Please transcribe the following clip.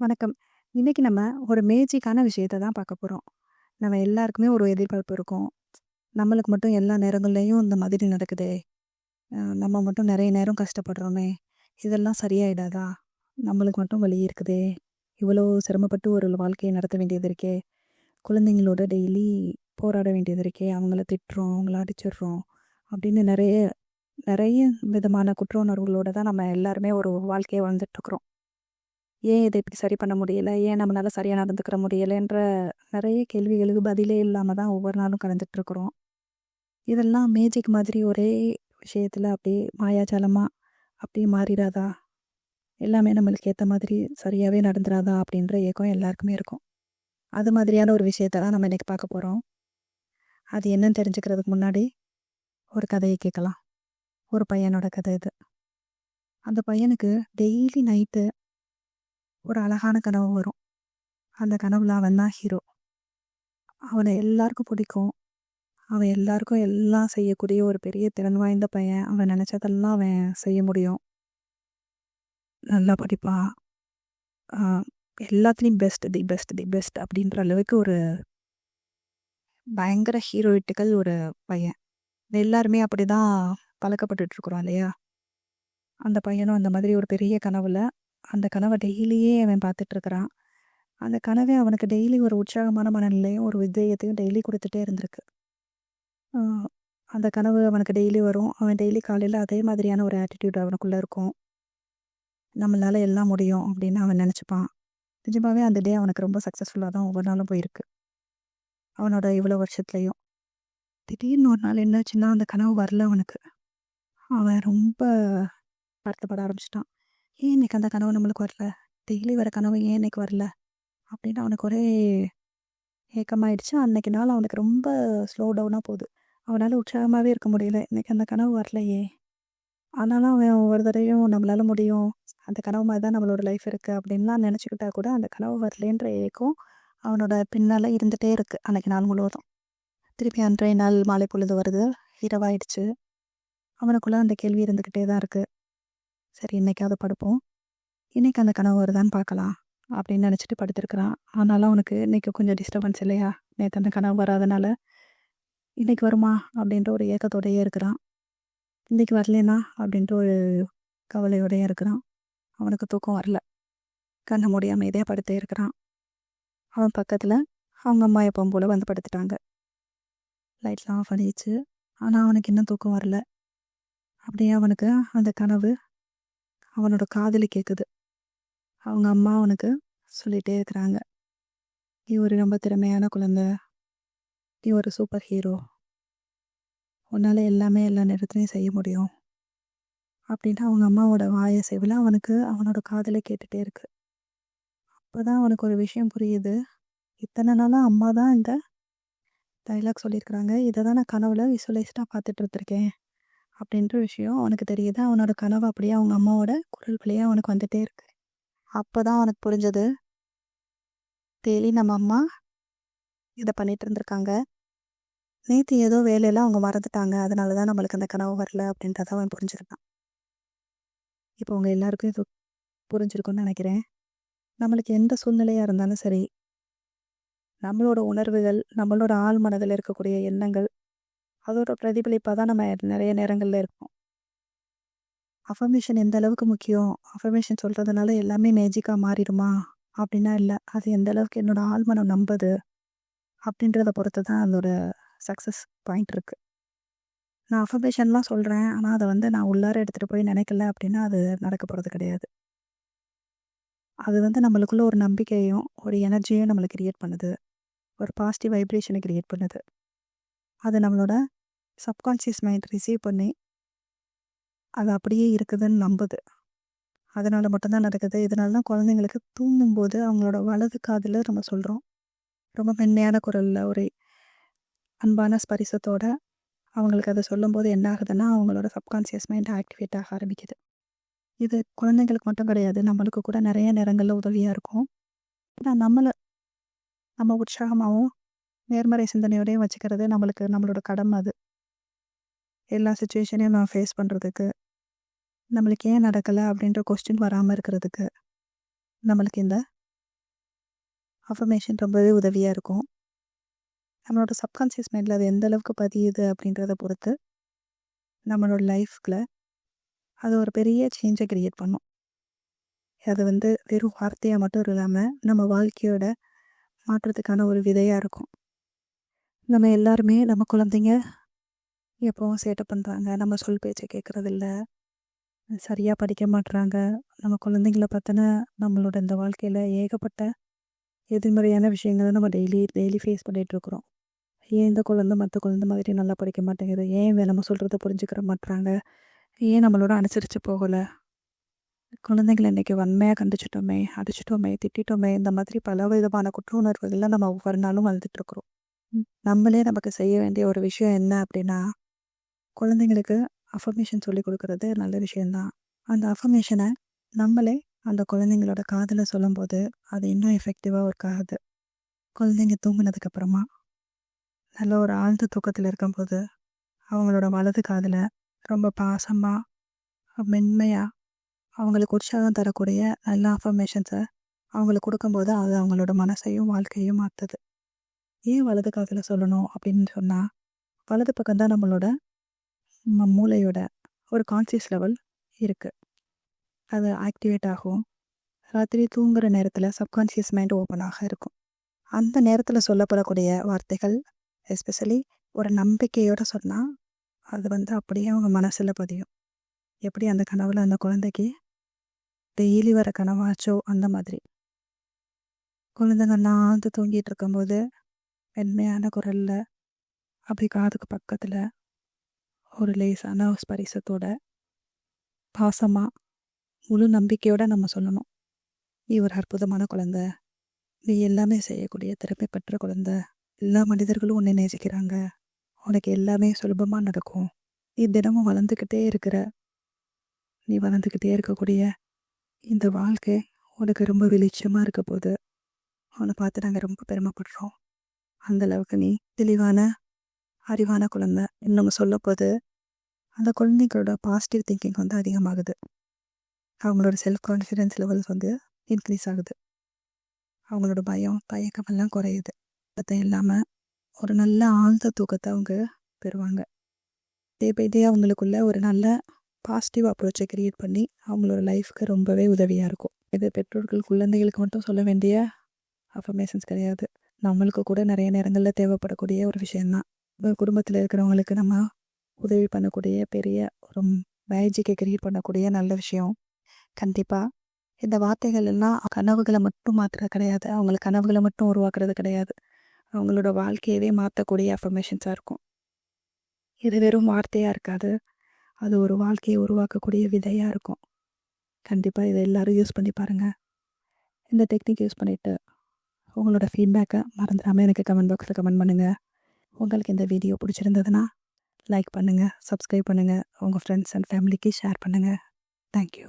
வணக்கம். இன்றைக்கி நம்ம ஒரு மேஜிக்கான விஷயத்த தான் பார்க்க போகிறோம் நம்ம எல்லாருக்குமே ஒரு எதிர்பார்ப்பு இருக்கும். நம்மளுக்கு மட்டும் எல்லா நேரங்கள்லேயும் இந்த மாதிரி நடக்குதே! நம்ம மட்டும் நிறைய நேரம் கஷ்டப்படுறோமே! இதெல்லாம் சரியாயிடாதா? நம்மளுக்கு மட்டும் வழி இருக்குதே! இவ்வளோ சிரமப்பட்டு ஒரு வாழ்க்கையை நடத்த வேண்டியது இருக்கே! குழந்தைங்களோட டெய்லி போராட வேண்டியது இருக்கே! அவங்கள திட்டுறோம், அவங்கள அடிச்சிடுறோம். அப்படின்னு நிறைய நிறைய விதமான குற்ற உணர்வுகளோடு தான் நம்ம எல்லாருமே ஒரு வாழ்க்கையை வாழ்ந்துட்டுருக்குறோம். ஏன் இதை இப்படி சரி பண்ண முடியலை ஏன் நம்மளால் சரியாக நடந்துக்கிற முடியலைன்ற நிறைய கேள்விகளுக்கு பதிலே இல்லாமல் தான் ஒவ்வொரு நாளும் கலந்துட்டுருக்குறோம் இதெல்லாம் மேஜிக் மாதிரி ஒரே விஷயத்தில் அப்படியே மாயாஜாலமாக அப்படியே மாறிடாதா? எல்லாமே நம்மளுக்கு ஏற்ற மாதிரி சரியாகவே நடந்துடாதா அப்படின்ற ஏக்கம் எல்லாருக்குமே இருக்கும். அது மாதிரியான ஒரு விஷயத்த தான் நம்ம இன்னைக்கு பார்க்க போகிறோம் அது என்னன்னு தெரிஞ்சுக்கிறதுக்கு முன்னாடி, ஒரு கதையை கேட்கலாம். ஒரு பையனோட கதை இது. அந்த பையனுக்கு டெய்லி நைட்டு ஒரு அழகான கனவு வரும். அந்த கனவுல அவன் தான் ஹீரோ. அவனை எல்லாருக்கும் பிடிக்கும். அவன் எல்லாருக்கும் எல்லாம் செய்யக்கூடிய ஒரு பெரிய திறன் வாய்ந்த பையன். அவன் நினச்சதெல்லாம் அவன் செய்ய முடியும். நல்லா படிப்பான். எல்லாத்துலேயும் best, the best, the best அப்படின்ற அளவுக்கு ஒரு பயங்கர ஹீரோயிட்டுகள் ஒரு பையன். எல்லாருமே அப்படி தான் பழக்கப்பட்டுருக்குறோம் இல்லையா? அந்த பையனும் அந்த மாதிரி ஒரு பெரிய கனவில் அந்த கனவை டெய்லியே அவன் பார்த்துட்டு இருக்கிறான். அந்த கனவே அவனுக்கு டெய்லி ஒரு உற்சாகமான மனநிலையும், ஒரு விஜயத்தையும் டெய்லி கொடுத்துட்டே இருந்திருக்கு. அந்த கனவு அவனுக்கு டெய்லி வரும். அவன் டெய்லி காலையில் அதே மாதிரியான ஒரு ஆட்டிடியூட் அவனுக்குள்ளே இருக்கும். நம்மளால எல்லாம் முடியும் அப்படின்னு அவன் நினச்சிப்பான் நிஜமாகவே அந்த டே அவனுக்கு ரொம்ப சக்ஸஸ்ஃபுல்லாக தான் ஒவ்வொரு நாளும் போயிருக்கு. அவனோட இவ்வளோ வருஷத்துலேயும் திடீர்னு ஒரு நாள் என்னாச்சுன்னா, அந்த கனவு வரல அவனுக்கு. அவன் ரொம்ப வருத்தப்பட ஆரம்பிச்சிட்டான் ஏன் இன்னைக்கு அந்த கனவு நம்மளுக்கு வரல? டெய்லி வர கனவு ஏன் இன்னைக்கு வரல? அப்படின்னு அவனுக்கு ஒரே ஏக்கமாயிடுச்சு. அன்னைக்கு நாள் அவனுக்கு ரொம்ப ஸ்லோ டவுனாக போகுது. அவனால் உற்சாகமாகவே இருக்க முடியல. இன்னைக்கு அந்த கனவு வரலையே! ஆனாலும் அவன் ஒவ்வொரு தடவையும் நம்மளால் முடியும். அந்த கனவு மாதிரி தான் நம்மளோட லைஃப் இருக்குது அப்படின்லாம் நினச்சிக்கிட்டா கூட, அந்த கனவு வரலேன்ற ஏக்கம் அவனோட பின்னால் இருந்துகிட்டே இருக்குது அன்றைக்கி நாள் முழுவதும். திருப்பி அன்றைய நாள் மாலை பொழுது வருது. இரவாயிடுச்சு. அவனுக்குள்ளே அந்த கேள்வி இருந்துக்கிட்டே தான் இருக்குது சரி இன்னைக்காவது படுப்போம். இன்னைக்கு அந்த கனவு வருதான்னு பார்க்கலாம். அப்படின்னு நினச்சிட்டு படுத்திருக்கிறான். ஆனாலும் அவனுக்கு இன்னைக்கு கொஞ்சம் டிஸ்டர்பன்ஸ் இல்லையா? நேற்று அந்த கனவு வராதனால, இன்னைக்கு வருமா? அப்படின்ற ஒரு ஏக்கத்தோடயே இருக்கிறான். இன்றைக்கி வரலேனா? அப்படின்ற ஒரு கவலையோடையே இருக்கிறான். அவனுக்கு தூக்கம் வரல. கண்ணை மூடி அமைதியா படுத்தே இருக்கிறான். அவன் பக்கத்தில் அவங்க அம்மா எப்பவும் போல் வந்து படுத்துட்டாங்க. லைட்லாம் ஆஃப் பண்ணிடுச்சு. ஆனால் அவனுக்கு இன்னும் தூக்கம் வரல. அப்படியே அவனுக்கு அந்த கனவு அவனோட காதலி கேட்குது அவங்க அம்மா அவனுக்கு சொல்லிட்டே இருக்கிறாங்க. "நீ ஒரு ரொம்ப திறமையான குழந்தை. நீ ஒரு சூப்பர் ஹீரோ. உன்னால் எல்லாமே எல்லா நேரத்துலையும் செய்ய முடியும்." அப்படின்னு அவங்க அம்மாவோட வாயசைவுல அவனுக்கு அவனோட காதலை கேட்டுகிட்டே இருக்கு. அப்பதான் அவனுக்கு ஒரு விஷயம் புரியுது. இத்தனை நாளாக அம்மா தான் இந்த டைலாக் சொல்லியிருக்கிறாங்க. இதை தான் நான் கனவுல விசுவலைஸ்டாக பார்த்துட்டு இருந்திருக்கேன். அப்படின்ற விஷயம் அவனுக்கு தெரியுது. அவனோட கனவு அப்படியே அவங்க அம்மாவோட குரல் வழியா அவனுக்கு வந்துட்டே இருக்கு. அப்போதான் அவனுக்கு புரிஞ்சது. டெய்லி நம்ம அம்மா இதை பண்ணிட்டு இருந்திருக்காங்க. நேத்து ஏதோ வேலையில அவங்க மறந்துட்டாங்க. அதனால தான் நம்மளுக்கு அந்த கனவு வரல அப்படின்றத அவன் புரிஞ்சுக்கிட்டான். இப்போ உங்க எல்லாருக்கும் இது புரிஞ்சிருக்கும்னு நினைக்கிறேன் நம்மளுக்கு எந்த சூழ்நிலையா இருந்தாலும் சரி நம்மளோட உணர்வுகள், நம்மளோட ஆள் மனதில் இருக்கக்கூடிய எண்ணங்கள், அதோட பிரதிபலிப்பாக தான் நம்ம நிறைய நேரங்களில் இருக்கோம் அஃபர்மேஷன் எந்த அளவுக்கு முக்கியம்? அஃபர்மேஷன் சொல்கிறதுனால எல்லாமே மேஜிக்காக மாறிடுமா? அப்படின்னா இல்லை அது எந்த அளவுக்கு என்னோடய ஆழ்மனம் நம்புது? அப்படின்றத பொறுத்து தான் அதோட சக்ஸஸ் பாயிண்ட் இருக்குது நான் அஃபர்மேஷன்லாம் சொல்கிறேன் ஆனால் அதை வந்து நான் உள்ளார எடுத்துகிட்டு போய் நினைக்கல அப்படின்னா, அது நடக்க போகிறது கிடையாது. அது வந்து நம்மளுக்குள்ள ஒரு நம்பிக்கையும், ஒரு எனர்ஜியும் நம்மளுக்கு கிரியேட் பண்ணுது. ஒரு பாசிட்டிவ் வைப்ரேஷனை கிரியேட் பண்ணுது. அது நம்மளோட சப்கான்ஷியஸ் மைண்ட் ரிசீவ் பண்ணி அது அப்படியே இருக்குதுன்னு நம்புது. அதனால் மட்டும்தான் நடக்குது. இதனால தான் குழந்தைங்களுக்கு தூங்கும்போது அவங்களோட வலது காதில் நம்ம சொல்கிறோம் ரொம்ப மென்மையான குரலில் ஒரு அன்பான ஸ்பரிசத்தோட அவங்களுக்கு அதை சொல்லும்போது என்ன ஆகுதுன்னா, அவங்களோட சப்கான்சியஸ் மைண்ட் ஆக்டிவேட் ஆக ஆரம்பிக்குது. இது குழந்தைங்களுக்கு மட்டும் கிடையாது. நம்மளுக்கு கூட நிறைய நேரங்களில் உதவியாக இருக்கும். ஏன்னா நம்மளை நம்ம உற்சாகமாகவும் நேர்மறை சிந்தனையோடையும் வச்சுக்கிறது நம்மளுக்கு நம்மளோட கடமை அது. எல்லா சுச்சுவேஷனையும் நம்ம ஃபேஸ் பண்ணுறதுக்கு நம்மளுக்கு ஏன் நடக்கலை அப்படின்ற கொஸ்டின் வராமல் இருக்கிறதுக்கு, நம்மளுக்கு இந்த அஃபர்மேஷன் ரொம்பவே உதவியாக இருக்கும். நம்மளோட சப்கான்சியஸ் மைண்டில் அது எந்த அளவுக்கு பதியுது அப்படின்றத பொறுத்து நம்மளோட லைஃப்ல அது ஒரு பெரிய சேஞ்சை கிரியேட் பண்ணும். அது வந்து வெறும் வார்த்தையாக மட்டும் இல்லாமல் நம்ம வாழ்க்கையோட மாற்றத்துக்கான ஒரு விதையாக இருக்கும். நம்ம எல்லாருமே நம்ம குழந்தைங்க எப்போவும் சேட்டை பண்ணுறாங்க நம்ம சொல் பேச்சை கேட்குறதில்ல. சரியாக படிக்க மாட்டுறாங்க நம்ம குழந்தைங்கள பற்றின நம்மளோட இந்த வாழ்க்கையில் ஏகப்பட்ட எதிர்மறையான விஷயங்களை நம்ம டெய்லி டெய்லி ஃபேஸ் பண்ணிகிட்ருக்குறோம் ஏன் இந்த குழந்தை மற்ற குழந்தை மாதிரி நல்லா படிக்க மாட்டேங்குது? ஏன் இவன் நம்ம சொல்கிறத புரிஞ்சுக்கிற மாட்டுறாங்க ஏன் நம்மளோட அனுசரித்து போகலை? குழந்தைங்கள இன்றைக்கி வன்மையாக கண்டிச்சிட்டோமே அடிச்சிட்டோமே திட்டிட்டோமே இந்த மாதிரி பல விதமான குற்ற உணர்வுகள்லாம் நம்ம ஒவ்வொரு நாளும் வாழ்ந்துட்டுருக்குறோம் நம்மளே நமக்கு செய்ய வேண்டிய ஒரு விஷயம் என்ன அப்படின்னா குழந்தைங்களுக்கு அஃபர்மேஷன் சொல்லி கொடுக்கறது நல்ல விஷயந்தான் அந்த அஃபர்மேஷனை நம்மளே அந்த குழந்தைங்களோட காதில் சொல்லும்போது அது இன்னும் எஃபெக்டிவாக ஒர்க் ஆகுது. குழந்தைங்க தூங்கினதுக்கப்புறமா நல்ல ஒரு ஆழ்ந்த தூக்கத்தில் இருக்கும்போது அவங்களோட வலது காதில் ரொம்ப பாசமாக மென்மையாக அவங்களுக்கு உற்சாகம் தரக்கூடிய நல்ல அஃபர்மேஷன்ஸை அவங்களுக்கு கொடுக்கும்போது அது அவங்களோட மனசையும் வாழ்க்கையும் மாற்றுது ஏன் வலது காதில் சொல்லணும் அப்படின்னு சொன்னால் வலது பக்கம் தான் நம்மளோட நம்ம மூளையோட ஒரு கான்சியஸ் லெவல் இருக்குது அது ஆக்டிவேட் ஆகும். ராத்திரி தூங்குற நேரத்தில் சப்கான்ஷியஸ் மைண்ட் ஓப்பனாக இருக்கும். அந்த நேரத்தில் சொல்லப்படக்கூடிய வார்த்தைகள் எஸ்பெஷலி ஒரு நம்பிக்கையோடு சொன்னால் அது வந்து அப்படியே அவங்க மனசில் பதியும். எப்படி அந்த கனவில் அந்த குழந்தைக்கு டெய்லி வர கனவாச்சோ அந்த மாதிரி. குழந்தைங்க நாந்து தூங்கிட்டு இருக்கும்போது மென்மையான குரலில் அப்படி காதுக்கு பக்கத்தில் ஒரு லேசான ஸ்பரிசத்தோட பாசமாக முழு நம்பிக்கையோடு நம்ம சொல்லணும். நீ ஒரு அற்புதமான குழந்த. நீ எல்லாமே செய்யக்கூடிய திறமை பெற்ற குழந்த. எல்லா மனிதர்களும் உன்னை நேசிக்கிறாங்க. உனக்கு எல்லாமே சுலபமாக நடக்கும். நீ தினமும் வளர்ந்துக்கிட்டே இருக்கிற நீ வளர்ந்துக்கிட்டே இருக்கக்கூடிய இந்த வாழ்க்கை உனக்கு ரொம்ப வெளிச்சமாக இருக்க போது அவனை பார்த்து நாங்கள் ரொம்ப பெருமைப்படுறோம். அந்த அளவுக்கு நீ தெளிவான அறிவான குழந்தை நம்ம சொல்ல போது அந்த குழந்தைங்களோட பாசிட்டிவ் திங்கிங் வந்து அதிகமாகுது. அவங்களோட செல்ஃப் கான்ஃபிடென்ஸ் லெவல்ஸ் வந்து இன்க்ரீஸ் ஆகுது. அவங்களோட பயம் தயக்கமெல்லாம் குறையுது. அதை இல்லாமல் ஒரு நல்ல ஆழ்ந்த தூக்கத்தை அவங்க பெறுவாங்க. டே பை டே அவங்களுக்குள்ள ஒரு நல்ல பாசிட்டிவ் அப்ரோச்சை க்ரியேட் பண்ணி அவங்களோட லைஃப்க்கு ரொம்பவே உதவியாக இருக்கும். இது பெற்றோர்கள் குழந்தைகளுக்கு மட்டும் சொல்ல வேண்டிய அஃபர்மேஷன்ஸ் கிடையாது. நம்மளுக்கு கூட நிறைய நேரங்களில் தேவைப்படக்கூடிய ஒரு விஷயந்தான் குடும்பத்தில் இருக்கிறவங்களுக்கு நம்ம உதவி பண்ணக்கூடிய பெரிய ஒரு மேஜிக்கை கிரியேட் பண்ணக்கூடிய நல்ல விஷயம். கண்டிப்பாக இந்த வார்த்தைகள் எல்லாம் கனவுகளை மட்டும் மாற்றுறது கிடையாது. அவங்களுக்கு கனவுகளை மட்டும் உருவாக்குறது கிடையாது. அவங்களோட வாழ்க்கையவே மாற்றக்கூடிய அஃபர்மேஷன்ஸாக இருக்கும். இது வெறும் வார்த்தையாக இருக்காது. அது ஒரு வாழ்க்கையை உருவாக்கக்கூடிய விதையாக இருக்கும். கண்டிப்பாக இதை எல்லோரும் யூஸ் பண்ணி பாருங்கள் இந்த டெக்னிக் யூஸ் பண்ணிவிட்டு உங்களோட ஃபீட்பேக்கை மறந்துடாமல் எனக்கு கமெண்ட் பாக்ஸில் கமெண்ட் பண்ணுங்கள் உங்களுக்கு இந்த வீடியோ பிடிச்சிருந்ததுன்னா லைக் பண்ணுங்கள் சப்ஸ்கிரைப் பண்ணுங்கள் உங்கள் ஃப்ரெண்ட்ஸ் அண்ட் ஃபேமிலிக்கு ஷேர் பண்ணுங்கள் தேங்க்யூ